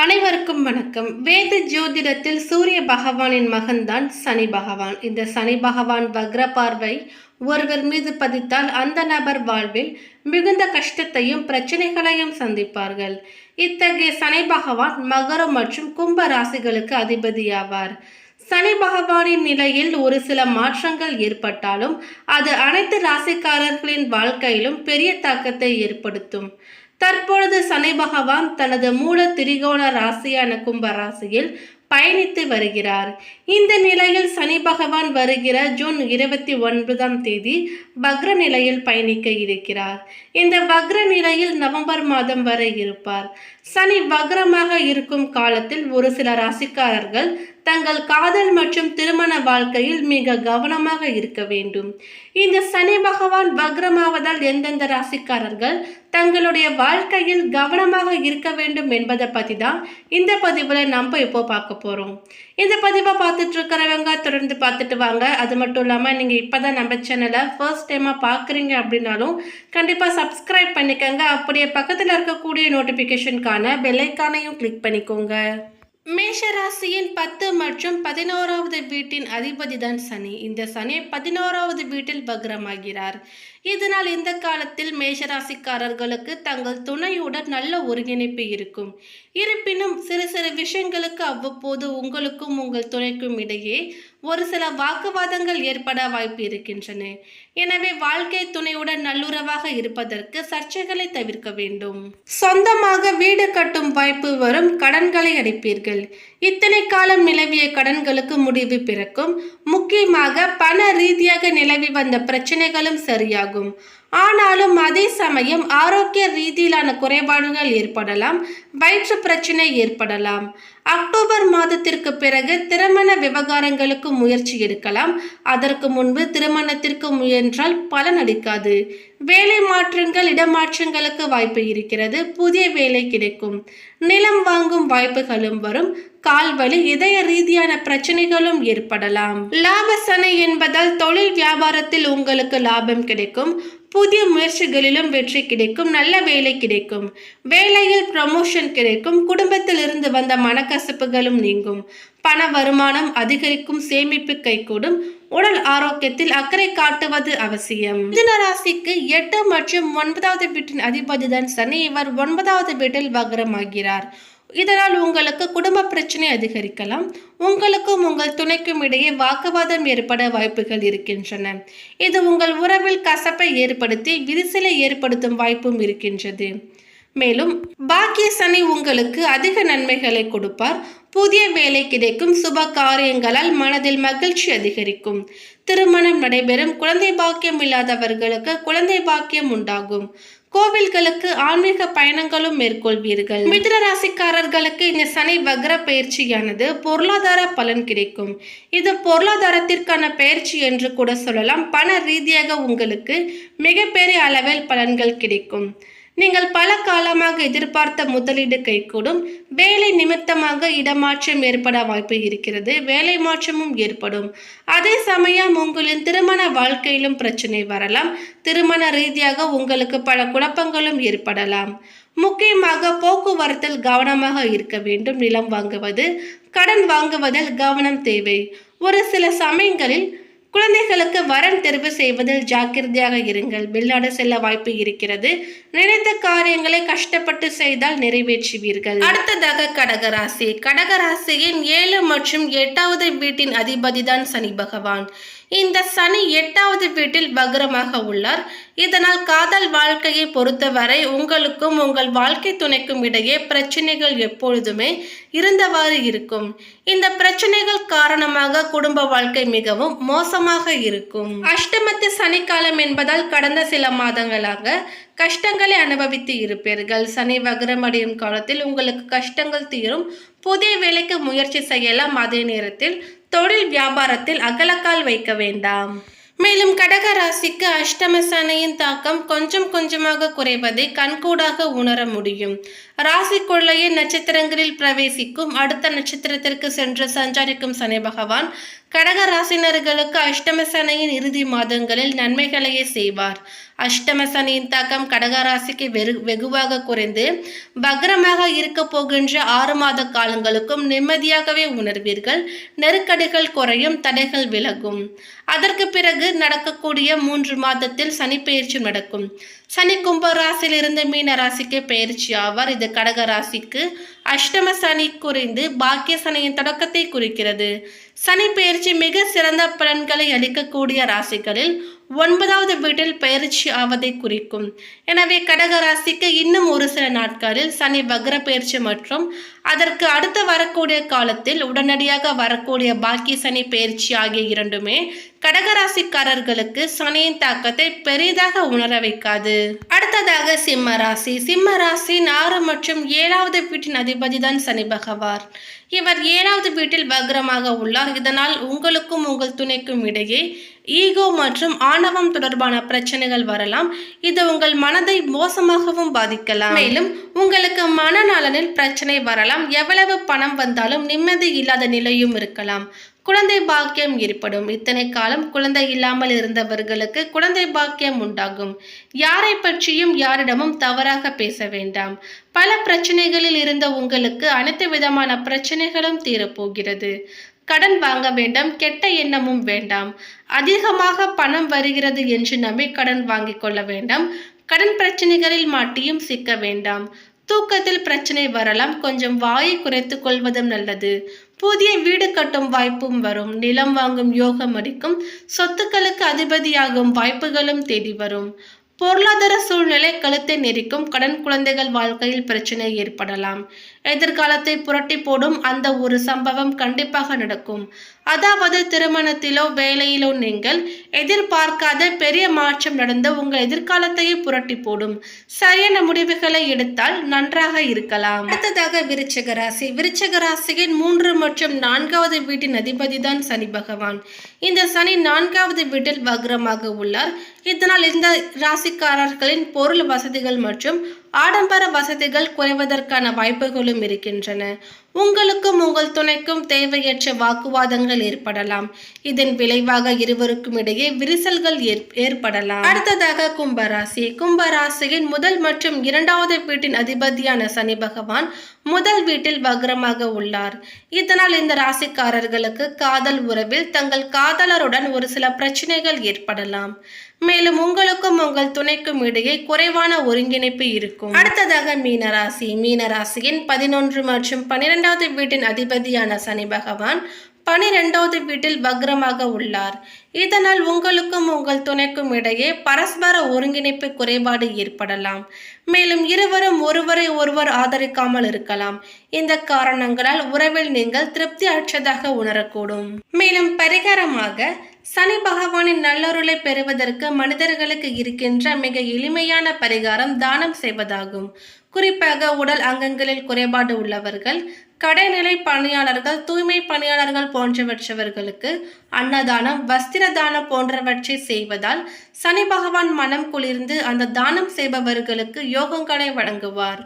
அனைவருக்கும் வணக்கம். வேத ஜோதிடத்தில் சூரிய பகவானின் மகன்தான் சனி பகவான். இந்த சனி பகவான் வக்ர பார்வை ஒருவர் மீது பதித்தால் அந்த நபர் வாழ்வில் மிகுந்த கஷ்டத்தையும் பிரச்சனைகளையும் சந்திப்பார்கள். இத்தகைய சனி பகவான் மகரம் மற்றும் கும்ப ராசிகளுக்கு அதிபதியாவார். சனி பகவானின் நிலையில் ஒரு சில மாற்றங்கள் ஏற்பட்டாலும் அது அனைத்து ராசிக்காரர்களின் வாழ்க்கையிலும் பெரிய தாக்கத்தை ஏற்படுத்தும். தற்பொழுது சனி பகவான் தனது மூல திரிகோண ராசியான கும்ப ராசியில் பயணித்து வருகிறார். இந்த நிலையில் சனி பகவான் வருகிற ஜூன் இருபத்தி ஒன்பதாம் தேதி வக்ர நிலையில் பயணிக்க இருக்கிறார். இந்த வக்ர நிலையில் நவம்பர் மாதம் வரை இருப்பார். சனி வக்ரமாக இருக்கும் காலத்தில் ஒரு சில ராசிக்காரர்கள் தங்கள் காதல் மற்றும் திருமண வாழ்க்கையில் மிக கவனமாக இருக்க வேண்டும். இந்த சனி பகவான் வக்ரமாவதால் எந்தெந்த ராசிக்காரர்கள் தங்களுடைய வாழ்க்கையில் கவனமாக இருக்க வேண்டும் என்பதை பற்றி தான் இந்த பதிவில் நம்ம இப்போ பார்க்க போகிறோம் இந்த பதிவை பார்த்துட்டு இருக்கிறவங்க தொடர்ந்து பார்த்துட்டு வாங்க. அது மட்டும் இல்லாமல் நீங்கள் இப்போ தான் நம்ம சேனலை ஃபர்ஸ்ட் டைமாக பார்க்குறீங்க அப்படின்னாலும் கண்டிப்பாக சப்ஸ்கிரைப் பண்ணிக்கோங்க. அப்படியே பக்கத்தில் இருக்கக்கூடிய நோட்டிஃபிகேஷனுக்கான பெல்லைக்கானையும் கிளிக் பண்ணிக்கோங்க. மேஷராசியின் பத்து மற்றும் பதினோராவது வீட்டின் அதிபதி தான் சனி. இந்த சனி பதினோராவது வீட்டில் பக்ரமாகிறார் இதனால் இந்த காலத்தில் மேஷராசிக்காரர்களுக்கு தங்கள் துணையுடன் நல்ல ஒருங்கிணைப்பு இருக்கும். இருப்பினும் சிறு சிறு விஷயங்களுக்கு அவ்வப்போது உங்களுக்கும் உங்கள் துணைக்கும் இடையே ஒரு சில வாக்குவாதங்கள் ஏற்பட வாய்ப்பு இருக்கின்றன. எனவே வாழ்க்கை துணையுடன் நல்லுறவாக இருப்பதற்கு சர்ச்சைகளை தவிர்க்க வேண்டும். சொந்தமாக வீடு கட்டும் வாய்ப்பு வரும் கடன்களை அடைப்பீர்கள் இத்தனை காலம் நிலவிய கடன்களுக்கு முடிவு பிறக்கும். முக்கியமாக பண ரீதியாக நிலவி வந்த பிரச்சனைகளும் சரியாகும். ஆனாலும் அதே சமயம் ஆரோக்கிய ரீதியிலான குறைபாடுகள் ஏற்படலாம் வயிற்று பிரச்சனை ஏற்படலாம். அக்டோபர் மாதத்திற்கு பிறகு திருமண விவகாரங்களுக்கு முயற்சி எடுக்கலாம். அதற்கு முன்பு திருமணத்திற்கு முயன்றால் பலன் அளிக்காது. வேலை மாற்றங்கள் இடமாற்றங்களுக்கு வாய்ப்பு இருக்கிறது. புதிய வேலை கிடைக்கும். நிலம் வாங்கும் வாய்ப்புகளும் வரும். கால்வழி இதய ரீதியான பிரச்சனைகளும் ஏற்படலாம். லாபசனை என்பதால் தொழில் வியாபாரத்தில் உங்களுக்கு லாபம் கிடைக்கும். புதிய முயற்சிகளிலும் வெற்றி கிடைக்கும் நல்ல வேலை கிடைக்கும். வேலையில் ப்ரமோஷன் கிடைக்கும். குடும்பத்தில் இருந்து வந்த மனக்கசப்புகளும் நீங்கும். பண வருமானம் அதிகரிக்கும் சேமிப்பு கைகூடும். உடல் ஆரோக்கியத்தில் அக்கறை காட்டுவது அவசியம். மிதுன ராசிக்கு எட்டு மற்றும் ஒன்பதாவது வீட்டின் அதிபதிதான் சனி. இவர் ஒன்பதாவது வீட்டில் வக்ரமாகிறார். இதனால் உங்களுக்கு குடும்ப பிரச்சனை அதிகரிக்கலாம். உங்களுக்கும் உங்கள் துணைக்கும் இடையே வாக்குவாதம் ஏற்பட வாய்ப்புகள் இருக்கின்றன. இது உங்கள் உறவில் கசப்பை ஏற்படுத்தி விரிசலை ஏற்படுத்தும் வாய்ப்பும் இருக்கின்றது. மேலும் பாக்கிய சனி உங்களுக்கு அதிக நன்மைகளை கொடுப்பார். புதிய வேலை கிடைக்கும். சுப காரியங்களால் மனதில் மகிழ்ச்சி அதிகரிக்கும். திருமணம் நடைபெறும். குழந்தை பாக்கியம் இல்லாதவர்களுக்கு குழந்தை பாக்கியம் உண்டாகும். கோவில்களுக்கு ஆன்மீக பயணங்களும் மேற்கொள்வீர்கள். மிதுன ராசிக்காரர்களுக்கு இந்த சனி வக்ர பயிற்சியானது பொருளாதார பலன் கிடைக்கும். இது பொருளாதாரத்திற்கான பயிற்சி என்று கூட சொல்லலாம். பண ரீதியாக உங்களுக்கு மிகப்பெரிய அளவில் பலன்கள் கிடைக்கும். நீங்கள் பல காலமாக எதிர்பார்த்த முதலீடு கைகூடும். வேலை நிமித்தமாக இடமாற்றம் ஏற்பட வாய்ப்பு இருக்கிறது. வேலை மாற்றமும் ஏற்படும். அதே சமயம் உங்களின் திருமண வாழ்க்கையிலும் பிரச்சனை வரலாம். திருமண ரீதியாக உங்களுக்கு பல குழப்பங்களும் ஏற்படலாம். முக்கியமாக போக்குவரத்தில் கவனமாக இருக்க வேண்டும். நிலம் வாங்குவது கடன் வாங்குவதில் கவனம் தேவை. ஒரு சில சமயங்களில் குழந்தைகளுக்கு வரன் தெரிவு செய்வதில் ஜாக்கிரதையாக இருங்கள். வெளிநாடு செல்ல வாய்ப்பு இருக்கிறது. நினைத்த காரியங்களை கஷ்டப்பட்டு செய்தால் நிறைவேற்றுவீர்கள். அடுத்ததாக கடகராசி. கடகராசியின் ஏழு மற்றும் எட்டாவது வீட்டின் அதிபதி தான் சனி பகவான். இந்த சனி எட்டாவது வீட்டில் வக்ரமாக உள்ளார். இதனால் காதல் வாழ்க்கையை பொறுத்தவரை உங்களுக்கும் உங்கள் வாழ்க்கை துணைக்கும் இடையே பிரச்சனைகள் எப்பொழுதுமே இருந்தவாறு இருக்கும். இந்த பிரச்சனைகள் காரணமாக குடும்ப வாழ்க்கை மிகவும் மோசமாக இருக்கும். அஷ்டமத்து சனிக்காலம் என்பதால் கடந்த சில மாதங்களாக கஷ்டங்களை அனுபவித்து இருப்பீர்கள். சனி வக்ரமடையும் காலத்தில் உங்களுக்கு கஷ்டங்கள் தீரும். புதிய வேலைக்கு முயற்சி செய்யலாம். அதே நேரத்தில் தொழில் வியாபாரத்தில் அகலக்கால் வைக்க வேண்டாம். மேலும் கடக ராசிக்கு அஷ்டம சனையின் தாக்கம் கொஞ்சம் கொஞ்சமாக குறைவதை கண்கூடாக உணர முடியும். ராசிக்குள்ளேயே நட்சத்திரங்களில் பிரவேசிக்கும். அடுத்த நட்சத்திரத்திற்கு சென்று சஞ்சரிக்கும் சனி பகவான் கடக ராசினர்களுக்கு இறுதி மாதங்களில் நன்மைகளையே செய்வார். அஷ்டமசனையின் தாக்கம் கடகராசிக்கு வெகு வெறு வெகுவாக குறைந்து பக்ரமாக இருக்க போகின்ற ஆறு மாத காலங்களுக்கும் நிம்மதியாகவே உணர்வீர்கள். நெருக்கடிகள் குறையும் தடைகள் விலகும். அதற்கு பிறகு நடக்கக்கூடிய மூன்று மாதத்தில் சனிப்பெயர்ச்சி நடக்கும். சனி கும்ப ராசியிலிருந்து மீன ராசிக்கு பெயர்ச்சி ஆவார். இது கடக ராசிக்கு அஷ்டம சனி குறைந்து பாக்கிய சனியின் தொடக்கத்தை குறிக்கிறது. சனி பயிற்சி மிக சிறந்த பலன்களை அளிக்கக்கூடிய ராசிகளில் ஒன்பதாவது வீட்டில் பயிற்சி ஆவதை குறிக்கும். எனவே கடகராசிக்கு இன்னும் ஒரு சில நாட்களில் சனி வக்ர பயிற்சி மற்றும் அதற்கு அடுத்து வரக்கூடிய காலத்தில் உடனடியாக வரக்கூடிய பாக்கி சனி பயிற்சி ஆகிய இரண்டுமே கடகராசிக்காரர்களுக்கு சனியின் தாக்கத்தை பெரிதாக உணர வைக்காது. அடுத்ததாக சிம்ம ராசி. சிம்ம ராசியின் ஆறு மற்றும் ஏழாவது வீட்டின் அதிபதி தான் சனி பகவான். இவர் ஏழாவது வீட்டில் வக்ரமாக உள்ளார். இதனால் உங்களுக்கும் உங்கள் துணைக்கும் இடையே ஈகோ மற்றும் ஆணவம் தொடர்பான பிரச்சனைகள் வரலாம். இது உங்கள் மனதை மோசமாகவும் பாதிக்கலாம். மேலும் உங்களுக்கு மனநலனில் பிரச்சனை வரலாம். எவ்வளவு பணம் வந்தாலும் நிம்மதி இல்லாத நிலையும் இருக்கலாம். குழந்தை பாக்கியம் ஏற்படும். இத்தனை காலம் குழந்தை இல்லாமல் இருந்தவர்களுக்கு குழந்தை பாக்கியம் உண்டாகும். யாரை பற்றியும் யாரிடமும் தவறாக பேச வேண்டாம். பல பிரச்சனைகளில் இருந்த உங்களுக்கு அனைத்து விதமான பிரச்சனைகளும் தீரப்போகிறது. கடன் வாங்க வேண்டாம் கெட்ட எண்ணமும் வேண்டாம். அதிகமாக பணம் வருகிறது என்று நம்பி கடன் வாங்கிக் கொள்ள வேண்டாம். கடன் பிரச்சனைகளில் மாட்டியும் சிக்க வேண்டாம். தூக்கத்தில் பிரச்சனை வரலாம் கொஞ்சம் வாயை குறைத்து கொள்வதும் நல்லது. புதிய வீடு கட்டும் வாய்ப்பும் வரும். நிலம் வாங்கும் யோகம் அடிக்கும் சொத்துக்களுக்கு அதிபதியாகும் வாய்ப்புகளும் தேடி வரும். பொருளாதார சூழ்நிலை கழுத்தை நெரிக்கும். கடன் குழந்தைகள் வாழ்க்கையில் பிரச்சனை ஏற்படலாம். எதிர்காலத்தை புரட்டி போடும் அந்த ஒரு சம்பவம் கண்டிப்பாக நடக்கும். அதாவது திருமணத்திலோ வேலையிலோ நீங்கள் எதிர்பார்க்காத பெரிய மாற்றம் நடந்து உங்கள் எதிர்காலத்தையே புரட்டி போடும். சரியான முடிவுகளை எடுத்தால் நன்றாக இருக்கலாம். அடுத்ததாக விருச்சக ராசி. விருச்சக ராசியின் மூன்று மற்றும் நான்காவது வீட்டின் அதிபதி தான் சனி பகவான். இந்த சனி நான்காவது வீட்டில் வக்ரமாக உள்ளார். இதனால் இந்த ராசிக்காரர்களின் பொருள் வசதிகள் மற்றும் ஆடம்பர வசதிகள் குறைவதற்கான வாய்ப்புகளும் இருக்கின்றன. உங்களுக்கும் உங்கள் துணைக்கும் தேவையற்ற வாக்குவாதங்கள் ஏற்படலாம். இதன் விளைவாக இருவருக்கும் இடையே விரிசல்கள் ஏற்படலாம். அடுத்ததாக கும்பராசி. கும்பராசியின் முதல் மற்றும் இரண்டாவது வீட்டின் அதிபதியான சனி பகவான் முதல் வீட்டில் வக்ரமாக உள்ளார். இதனால் இந்த ராசிக்காரர்களுக்கு காதல் உறவில் தங்கள் காதலருடன் ஒரு சில பிரச்சனைகள் ஏற்படலாம். மேலும் உங்களுக்கும் உங்கள் துணைக்கும் இடையே குறைவான ஒருங்கிணைப்பு இருக்கும். அடுத்ததாக மீனராசி. மீனராசியின் பதினொன்று மற்றும் பனிரெண்டாவது வீட்டின் அதிபதியான சனி பகவான் பனிரெண்டாவது வீட்டில் வக்ரமாக உள்ளார். இதனால் உங்களுக்கும் உங்கள் துணைக்கும் இடையே பரஸ்பர ஒருங்கிணைப்பு குறைபாடு ஏற்படலாம். மேலும் இருவரும் ஒருவரை ஒருவர் ஆதரிக்காமல் இருக்கலாம். இந்த காரணங்களால் உறவில் நீங்கள் திருப்தி அற்றதாக உணரக்கூடும். மேலும் பரிகாரமாக சனி பகவானின் நல்லொருளை பெறுவதற்கு மனிதர்களுக்கு இருக்கின்ற மிக எளிமையான பரிகாரம் தானம் செய்வதாகும். குறிப்பாக உடல் அங்கங்களில் குறைபாடு உள்ளவர்கள் கடைநிலை பணியாளர்கள் தூய்மை பணியாளர்கள் போன்றவற்றவர்களுக்கு அன்னதானம் வஸ்திர தானம் போன்றவற்றை செய்வதால் சனி பகவான் மனம் குளிர்ந்து அந்த தானம் செய்பவர்களுக்கு யோகங்களை வழங்குவார்.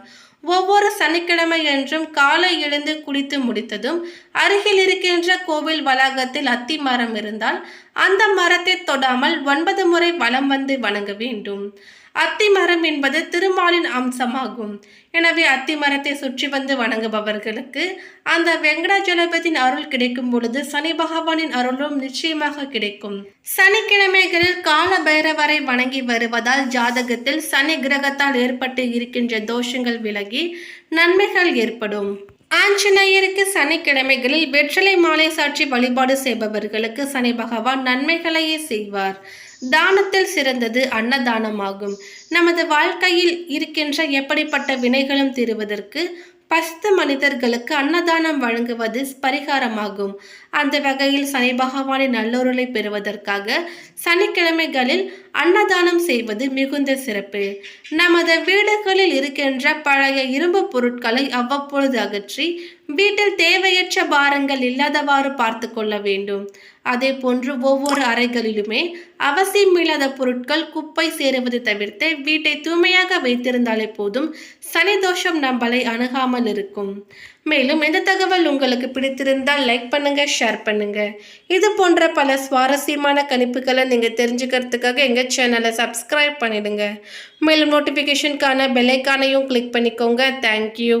ஒவ்வொரு சனிக்கிழமை என்றும் காலை எழுந்து குளித்து முடித்ததும் அருகில் இருக்கின்ற கோவில் வளாகத்தில் அத்தி மரம் இருந்தால் அந்த மரத்தை தொடாமல் ஒன்பது முறை வலம் வந்து வணங்க வேண்டும். அத்திமரம் என்பது திருமாலின் அம்சமாகும். எனவே அத்தி மரத்தை சுற்றி வந்து வணங்குபவர்களுக்கு அந்த வெங்கடாஜலபதியின் அருள் கிடைக்கும் பொழுது சனி பகவானின் அருளும் நிச்சயமாக கிடைக்கும். சனிக்கிழமைகளில் கால பைரவரை வணங்கி வருவதால் ஜாதகத்தில் சனி கிரகத்தால் ஏற்பட்டு இருக்கின்ற தோஷங்கள் விலகி நன்மைகள் ஏற்படும். ஆஞ்சநேயருக்கு சனிக்கிழமைகளில் வெற்றிலை மாலை சாட்சி வழிபாடு செய்பவர்களுக்கு சனி பகவான் நன்மைகளையே செய்வார். தானத்தில் சிறந்தது அன்னதானமாகும். நமது வாழ்க்கையில் இருக்கின்ற எப்படிப்பட்ட வினைகளும் தீருவதற்கு பஸ்த மனிதர்களுக்கு அன்னதானம் வழங்குவது பரிகாரமாகும். அந்த வகையில் சனி பகவானின் நல்லொருளை பெறுவதற்காக சனிக்கிழமைகளில் அன்னதானம் செய்வது மிகுந்த சிறப்பு. நமது வீடுகளில் இருக்கின்ற பழைய இரும்பு பொருட்களை அவ்வப்பொழுது அகற்றி வீட்டில் தேவையற்ற பாரங்கள் இல்லாதவாறு பார்த்து கொள்ள வேண்டும். அதே போன்று ஒவ்வொரு அறைகளிலுமே அவசியமில்லாத பொருட்கள் குப்பை சேருவதை தவிர்த்து வீட்டை தூய்மையாக வைத்திருந்தாலே போதும் சனி தோஷம் நம்மளை அணுகாமல் இருக்கும். மேலும் இந்த தகவல் உங்களுக்கு பிடித்திருந்தால் லைக் பண்ணுங்க ஷேர் பண்ணுங்க. இது போன்ற பல சுவாரஸ்யமான கணிப்புகளை நீங்கள் தெரிஞ்சுக்கிறதுக்காக எங்கள் சேனலை சப்ஸ்கிரைப் பண்ணிடுங்க. மேலும் நோட்டிஃபிகேஷனுக்கான பெல்லைக்கானையும் கிளிக் பண்ணிக்கோங்க. தேங்க்யூ